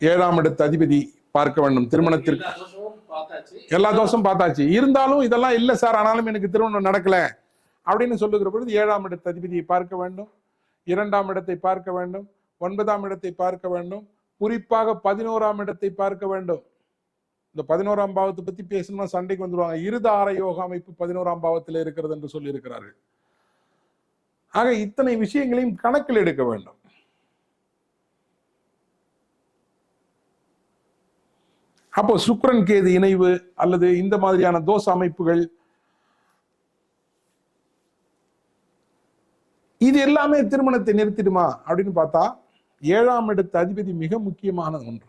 ஏழாம் இடத்து அதிபதி பார்க்க வேண்டும். திருமணத்திற்கு எல்லா தோஷம் பார்த்தாச்சு. இருந்தாலும் இதெல்லாம் இல்ல சார். ஆனாலும் எனக்கு திருமணம் நடக்கல. அப்படின்னு சொல்லுகிற பொழுது ஏழாம் இடத்து அதிபதியை பார்க்க வேண்டும். இரண்டாம் இடத்தை பார்க்க வேண்டும். ஒன்பதாம் இடத்தை பார்க்க வேண்டும். குறிப்பாக பதினோராம் இடத்தை பார்க்க வேண்டும். இந்த பதினோராம் பாவத்தை பத்தி பேசணும்னா சண்டைக்கு வந்துருவாங்க. இருதார யோக அமைப்பு பதினோராம் பாவத்தில் இருக்கிறது என்று சொல்லி இருக்கிறார்கள் ஆக இத்தனை விஷயங்களையும் கணக்கில் எடுக்க வேண்டும். அப்போ சுக்கிரன் கேது இணைவு அல்லது இந்த மாதிரியான தோஷ அமைப்புகள். இது எல்லாமே திருமணத்தை நிறுத்திடுமா அப்படின்னு பார்த்தா ஏழாம் இடத்து அதிபதி மிக முக்கியமான ஒன்று.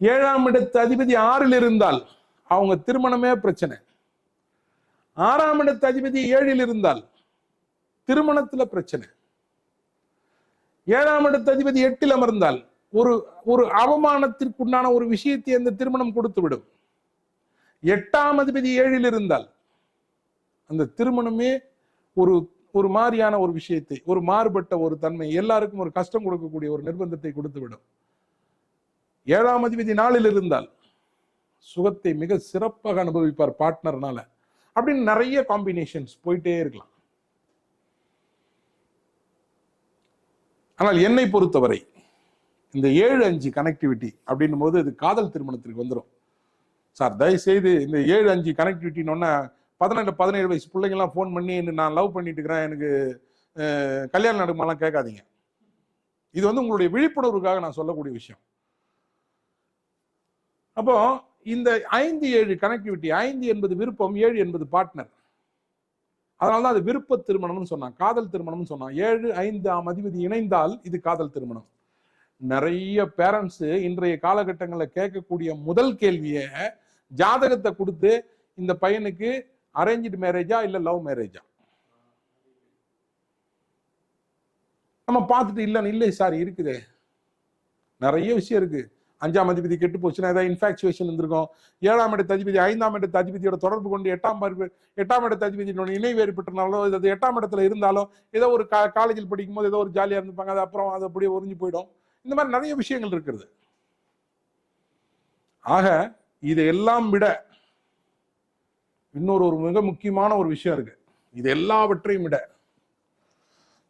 ஏழாம் இடத்து அதிபதி ஆறில் இருந்தால் அவங்க திருமணமே பிரச்சனை. ஆறாம் இடத்து அதிபதி ஏழில் இருந்தால் திருமணத்துல பிரச்சனை. ஏழாம் இடத்து அதிபதி எட்டில் அமர்ந்தால் ஒரு ஒரு அவமானத்திற்குண்டான ஒரு விஷயத்தை அந்த திருமணம் கொடுத்து விடும் எட்டாம் அதிபதி ஏழில் இருந்தால் அந்த திருமணமே ஒரு ஒரு மாதிரியான ஒரு விஷயத்தை ஒரு மாறுபட்ட ஒரு தன்மை எல்லாருக்கும் ஒரு கஷ்டம் கொடுக்கக்கூடிய ஒரு நிர்பந்தத்தை கொடுத்து விடும் ஏழாம் அதிபதி நாளில் இருந்தால் சுகத்தை மிக சிறப்பாக அனுபவிப்பார் பார்ட்னர்னால அப்படின்னு நிறைய காம்பினேஷன்ஸ் போயிட்டே இருக்கலாம். ஆனால் என்னை பொறுத்தவரை இந்த ஏழு அஞ்சு கனெக்டிவிட்டி அப்படின்னும் போது இது காதல் திருமணத்திற்கு வந்துடும் சார் தயவுசெய்து இந்த ஏழு அஞ்சு கனெக்டிவிட்டின்னு பதினெட்டு பதினேழு வயசு பிள்ளைங்கலாம் ஃபோன் பண்ணி என்ன நான் லவ் பண்ணிட்டு இருக்கிறேன் எனக்கு கல்யாணம் நடக்குமாலாம் கேட்காதீங்க. இது வந்து உங்களுடைய விழிப்புணர்வுக்காக நான் சொல்லக்கூடிய விஷயம். அப்போ இந்த ஐந்து ஏழு கனெக்டிவிட்டி ஐந்து என்பது விருப்பம் ஏழு என்பது பார்ட்னர் அதனால தான் அது விருப்ப திருமணம்னு சொன்னான் காதல் திருமணம்னு சொன்னான் ஏழு ஐந்து ஆம் அதிபதி இணைந்தால் இது காதல் திருமணம். நிறைய பேரண்ட்ஸ் இன்றைய காலகட்டங்களில் கேட்கக்கூடிய முதல் கேள்வியை ஜாதகத்தை கொடுத்து இந்த பையனுக்கு அரேஞ்சு மேரேஜா இல்லை லவ் மேரேஜா நம்ம பார்த்துட்டு இல்லைன்னு இல்லை சார் இருக்குது. நிறைய விஷயம் இருக்கு. அஞ்சாம் அதிபதி கெட்டு போச்சுன்னா ஏதாவது இன்ஃபாக்சுவேஷன் இருந்திருக்கும். ஏழாம் இடத்து அதிபதி ஐந்தாம் இடத்து அதிபதியோட தொடர்பு கொண்டு எட்டாம் பார்ப்பு எட்டாம் இடத்து அதிபதியோட இணைவு ஏற்பட்டனாலோ எட்டாம் இடத்துல இருந்தாலும் ஏதோ ஒரு காலேஜில் படிக்கும் போது ஏதோ ஒரு ஜாலியாக இருந்துப்பாங்க அது அப்புறம் அது அப்படியே ஒரிஞ்சு போயிடும். இந்த மாதிரி நிறைய விஷயங்கள் இருக்கிறது ஆக இதையெல்லாம் விட இன்னொரு ஒரு மிக முக்கியமான ஒரு விஷயம் இருக்கு. இது எல்லாவற்றையும் விட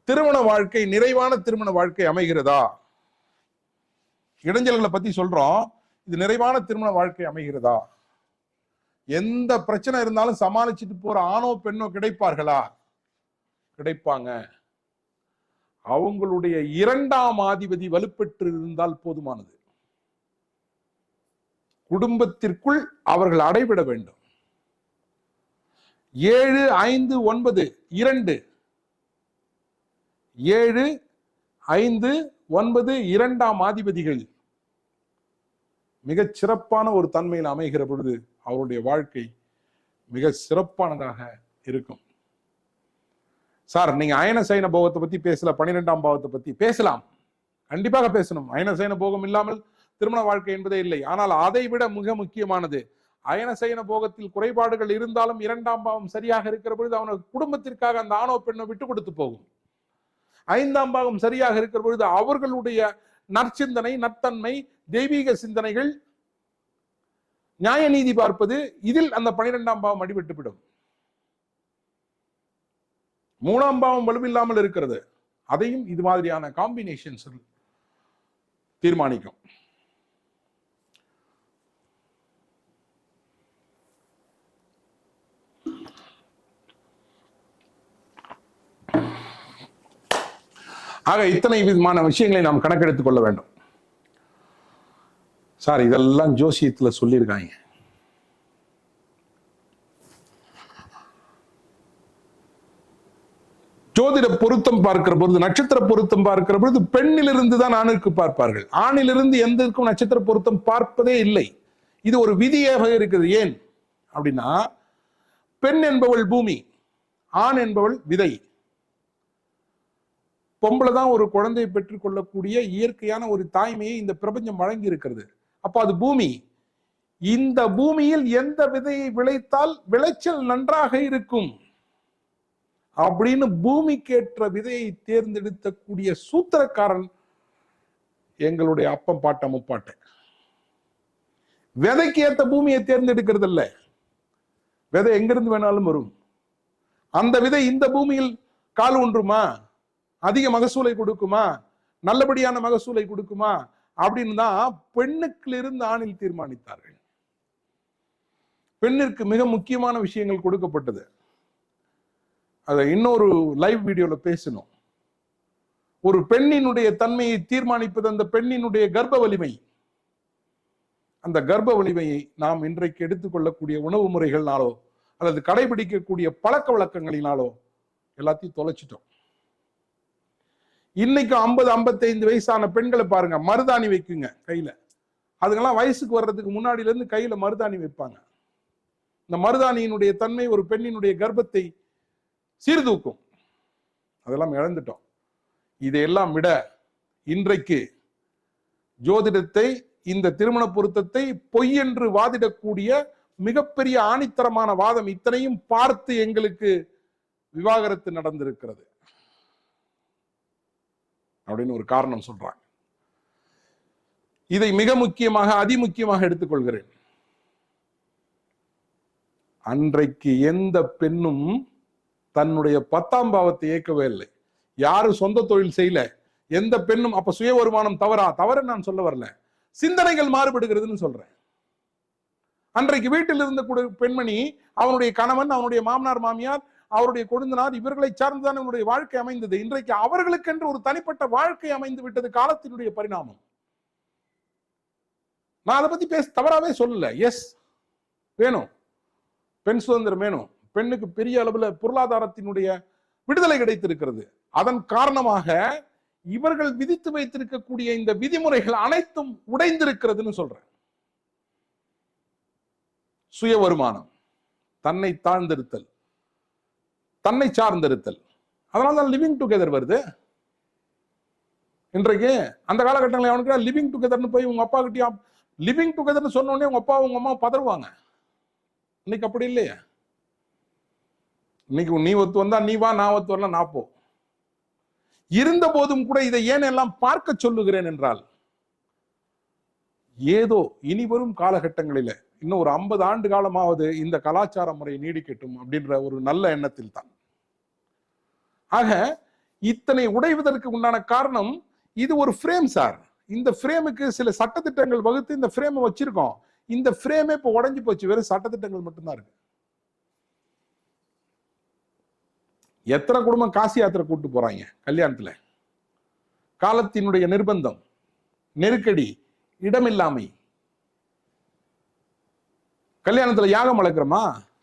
திருமண வாழ்க்கை நிறைவான திருமண வாழ்க்கை அமைகிறதா? இடைஞ்சல்களை பத்தி சொல்றோம். இது நிறைவான திருமண வாழ்க்கை அமைகிறதா? எந்த பிரச்சனை இருந்தாலும் சமாளிச்சுட்டு போற ஆணோ பெண்ணோ கிடைப்பார்களா? கிடைப்பாங்க. அவங்களுடைய இரண்டாம் ஆதிபதி வலுப்பெற்று இருந்தால் போதுமானது. குடும்பத்திற்குள் அவர்கள் அடைவிட வேண்டும். ஏழு ஐந்து ஒன்பது இரண்டு. ஏழு ஐந்து ஒன்பது இரண்டாம் ஆதிபதிகள். மிகச் சிறப்பான ஒரு தன்மையில் அமைகிற பொழுது அவருடைய வாழ்க்கை மிக சிறப்பானதாக இருக்கும். சார் நீங்க அயன சைன போகத்தை பத்தி பேசல பன்னிரெண்டாம் பாவத்தை பத்தி பேசலாம். கண்டிப்பாக பேசணும். அயன சைன போகம் இல்லாமல் திருமண வாழ்க்கை என்பதே இல்லை. ஆனால் அதை விட மிக முக்கியமானது அயன சைன போகத்தில் குறைபாடுகள் இருந்தாலும் இரண்டாம் பாவம் சரியாக இருக்கிற பொழுது அவனுக்கு குடும்பத்திற்காக அந்த ஆணோ பெண்ணோ விட்டு கொடுத்து போகும். ஐந்தாம் பாகம் சரியாக இருக்கிற பொழுது அவர்களுடைய நற்சிந்தனை நற்தன்மை தெய்வீக சிந்தனைகள் நியாய நீதி பார்ப்பது இதில் அந்த பனிரெண்டாம் பாவம் அடிபட்டுவிடும். மூணாம் பாவம் வலுவில்லாமல் இருக்கிறது. அதையும் இது மாதிரியான காம்பினேஷன்ஸ் தீர்மானிக்கும். ஆக இத்தனை விதமான விஷயங்களை நாம் கணக்கெடுத்துக் கொள்ள வேண்டும். சார் இதெல்லாம் ஜோசியத்துல சொல்லியிருக்காங்க. ஜோதிட பொருத்தம் பார்க்கிற பொழுது நட்சத்திர பொருத்தம் பார்க்கிற பொழுது பெண்ணிலிருந்து தான் ஆணுக்கு பார்ப்பார்கள். ஆணிலிருந்து எந்தக்கும் நட்சத்திர பொருத்தம் பார்ப்பதே இல்லை. இது ஒரு விதியாக இருக்குது ஏன்? அப்படின்னா பெண் என்பவள் பூமி ஆண் என்பவள் விதை. பொம்பளை தான் ஒரு குழந்தையை பெற்றுக்கொள்ளக்கூடிய இயற்கையான ஒரு தாய்மையை இந்த பிரபஞ்சம் வழங்கி இருக்கிறது அப்போ அது பூமி. இந்த பூமியில் எந்த விதையை விளைத்தால் விளைச்சல் நன்றாக இருக்கும்? அப்படின்னு பூமிக்கேற்ற விதையை தேர்ந்தெடுக்கக்கூடிய சூத்திரக்காரன் எங்களுடைய அப்பம் பாட்ட முப்பாட்டை. விதைக்கு ஏற்ற பூமியை தேர்ந்தெடுக்கிறது இல்ல. விதை எங்கிருந்து வேணாலும் வரும். அந்த விதை இந்த பூமியில் கால் ஒன்றுமா அதிக மகசூலை கொடுக்குமா? நல்லபடியான மகசூலை கொடுக்குமா? அப்படின்னு தான் பெண்ணுக்கிலிருந்து ஆணில் தீர்மானித்தார்கள். பெண்ணிற்கு மிக முக்கியமான விஷயங்கள் கொடுக்கப்பட்டது. அதை இன்னொரு லைவ் வீடியோல பேசணும் ஒரு பெண்ணினுடைய தன்மையை தீர்மானிப்பது அந்த பெண்ணினுடைய கர்ப்ப வலிமை. அந்த கர்ப்ப வலிமையை நாம் இன்றைக்கு எடுத்துக்கொள்ளக்கூடிய உணவு முறைகள்னாலோ அல்லது கடைபிடிக்கக்கூடிய பழக்க வழக்கங்களினாலோ எல்லாத்தையும் தொலைச்சிட்டோம். இன்னைக்கு ஐம்பது ஐம்பத்தைந்து வயசான பெண்களை பாருங்க மருதாணி வைக்குங்க கையில. அதுங்கெல்லாம் வயசுக்கு வர்றதுக்கு முன்னாடில இருந்து கையில மருதாணி வைப்பாங்க. இந்த மருதாணியினுடைய தன்மை ஒரு பெண்ணினுடைய கர்ப்பத்தை சீர்தூக்கும் அதெல்லாம் இழந்துட்டோம். இதையெல்லாம் விட இன்றைக்கு ஜோதிடத்தை இந்த திருமண பொருத்தத்தை பொய் என்று வாதிடக்கூடிய மிகப்பெரிய ஆணித்தரமான வாதம் இத்தனையும் பார்த்து எங்களுக்கு விவாகரத்து நடந்திருக்கிறது. அப்படின்னு ஒரு காரணம் சொல்றாங்க. இதை மிக முக்கியமாக அதிமுக்கியமாக எடுத்துக்கொள்கிறேன். அன்றைக்கு எந்த பெண்ணும் தன்னுடைய பத்தாம் பாவத்தை இயக்கவே இல்லை. யாரும் சொந்த தொழில் செய்யல. எந்த பெண்ணும் அப்ப சுய வருமானம் தவறா? தவறு நான் சொல்ல வரல. சிந்தனைகள் மாறுபடுகிறதுன்னு சொல்றேன். அன்றைக்கு வீட்டில் இருந்த பெண்மணி அவனுடைய கணவன் அவனுடைய மாமனார் மாமியார் அவருடைய கொழுந்தனார் இவர்களை சார்ந்துதான் அவனுடைய வாழ்க்கை அமைந்தது. இன்றைக்கு அவர்களுக்கென்று ஒரு தனிப்பட்ட வாழ்க்கை அமைந்து விட்டது காலத்தினுடைய பரிணாமம். நான் அதை பத்தி பேச தவறாவே சொல்லல. எஸ் வேணும். பெண் சுதந்திரம் வேணும். பெண்ணுக்கு பெரிய அளவுல பொருளாதாரத்தினுடைய விடுதலை கிடைத்திருக்கிறது. அதன் காரணமாக இவர்கள் விதித்து வைத்திருக்கக்கூடிய இந்த விதிமுறைகள் அனைத்தும் உடைந்திருக்கிறதுன்னு சொல்றேன். சுய வருமானம் தன்னை தாழ்ந்திருத்தல் தன்னை சார்ந்திருத்தல். அதனால தான் லிவிங் டுகெதர் வருது. இன்றைக்கு அந்த காலகட்டங்களில் அவனுக்கு லிவிங் டுகெதர்னு போய் உங்க அப்பா கிட்டயும் லிவிங் டுகெதர்னு சொன்னோடனே உங்க அப்பா உங்க அம்மா பதறுவாங்க. இன்னைக்கு அப்படி இல்லையா. இன்னைக்கு நீ ஒத்து வந்தா நீ வா நான் ஒத்து வரலாம் நான் போ. இருந்த போதும் கூட இதை ஏன் எல்லாம் பார்க்க சொல்லுகிறேன் என்றால் ஏதோ இனி வரும் காலகட்டங்களில இன்னும் ஒரு ஐம்பது ஆண்டு காலமாவது இந்த கலாச்சார முறை நீடிக்கட்டும் அப்படின்ற ஒரு நல்ல எண்ணத்தில் தான். ஆக இத்தனை உடைவதற்கு உண்டான காரணம் இது ஒரு ஃப்ரேம் சார் இந்த ஃப்ரேமுக்கு சில சட்டத்திட்டங்கள் வகுத்து இந்த ஃப்ரேமை வச்சிருக்கோம். இந்த ஃப்ரேமே இப்போ உடஞ்சி போச்சு. வெறும் சட்டத்திட்டங்கள் மட்டும்தான் இருக்கு. எத்தனை குடும்பம் காசி யாத்திரை கூட்டு போறாங்க கல்யாணத்துல? காலத்தினுடைய நிர்பந்தம் நெருக்கடி இடமில்லாமை. கல்யாணத்துல யாகம் வளர்க்குறோமா?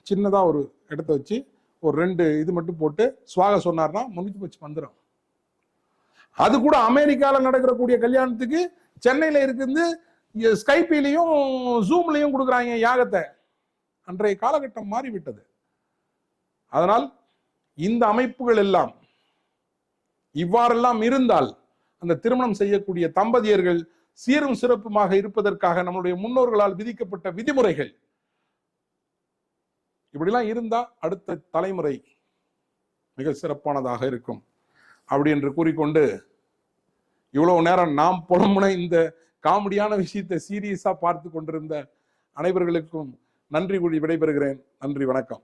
சின்னதா ஒரு இடத்த வச்சு ஒரு ரெண்டு இது மட்டும் போட்டு சுவாக சொன்னார்னா முடிஞ்சு போச்சு வந்துடும் அது கூட அமெரிக்காவில் நடக்கிறக்கூடிய கல்யாணத்துக்கு சென்னையில் இருக்குது ஸ்கைப்பிலையும் ஜூம்லையும் கொடுக்குறாங்க யாகத்தை. அன்றைய காலகட்டம் மாறிவிட்டது. அதனால் இந்த அமைப்புகள் எல்லாம் இவ்வாறெல்லாம் இருந்தால் அந்த திருமணம் செய்யக்கூடிய தம்பதியர்கள் சீரும் சிறப்புமாக இருப்பதற்காக நம்மளுடைய முன்னோர்களால் விதிக்கப்பட்ட விதிமுறைகள் இப்படிலாம் இருந்தா அடுத்த தலைமுறை மிக சிறப்பானதாக இருக்கும். அப்படி என்று கூறிக்கொண்டு இவ்வளவு நேரம் நாம் புலம்புன இந்த காமெடியான விஷயத்தை சீரியஸா பார்த்து கொண்டிருந்த அனைவர்களுக்கும் நன்றி கூறி விடைபெறுகிறேன். நன்றி வணக்கம்.